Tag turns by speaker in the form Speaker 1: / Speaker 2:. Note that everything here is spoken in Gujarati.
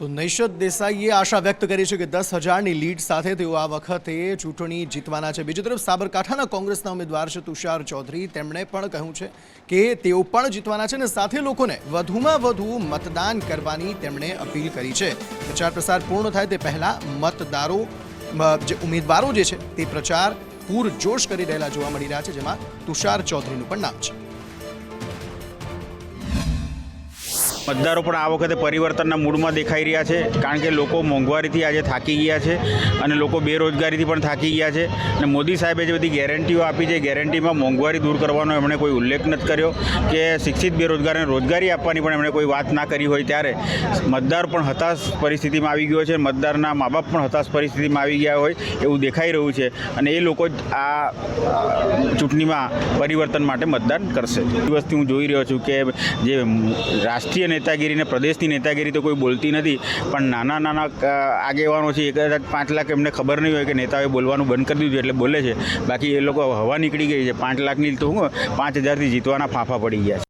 Speaker 1: તો નૈશદ દેસાઈએ આશા વ્યક્ત કરી છે કે દસ હજારની લીડ સાથે તેઓ આ વખતે ચૂંટણી જીતવાના છે. બીજી તરફ સાબરકાંઠાના કોંગ્રેસના ઉમેદવાર છે તુષાર ચૌધરી. તેમણે પણ કહ્યું છે કે તેઓ પણ જીતવાના છે અને સાથે લોકોને વધુમાં વધુ મતદાન કરવાની તેમણે અપીલ કરી છે. પ્રચાર પ્રસાર પૂર્ણ થાય તે પહેલા મતદારો જે ઉમેદવારો જે છે તે પ્રચાર પૂરજોશ કરી રહેલા જોવા મળી રહ્યા છે, જેમાં તુષાર ચૌધરીનું પણ નામ છે.
Speaker 2: મતદારો પણ આ વખતે પરિવર્તનના મૂડમાં દેખાઈ રહ્યા છે, કારણ કે લોકો મોંઘવારીથી આજે થાકી ગયા છે અને લોકો બેરોજગારીથી પણ થાકી ગયા છે. અને મોદી સાહેબે જે બધી ગેરંટીઓ આપી છે ગેરંટીમાં મોંઘવારી દૂર કરવાનો એમણે કોઈ ઉલ્લેખ નથી કર્યો કે શિક્ષિત બેરોજગારને રોજગારી આપવાની પણ એમણે કોઈ વાત ના કરી હોય ત્યારે. મતદાર પણ હતાશ પરિસ્થિતિમાં આવી ગયો છે, મતદારના મા બાપ પણ હતાશ પરિસ્થિતિમાં આવી ગયા હોય એવું દેખાઈ રહ્યું છે અને એ લોકો જ આ ચૂંટણીમાં પરિવર્તન માટે મતદાન કરશે. દિવસથી હું જોઈ રહ્યો છું કે જે રાષ્ટ્રીય નેતાગીરી ને પ્રદેશની નેતાગીરી તો કોઈ બોલતી નથી, પણ નાના નાના આગેવાનો છે, એક હજાર પાંચ લાખ એમને ખબર નહીં હોય કે નેતાઓએ બોલવાનું બંધ કરી દીધું એટલે બોલે છે. બાકી એ લોકો હવા નીકળી ગઈ છે, પાંચ લાખની તો હું, પાંચ હજારથી જીતવાના ફાંફા પડી ગયા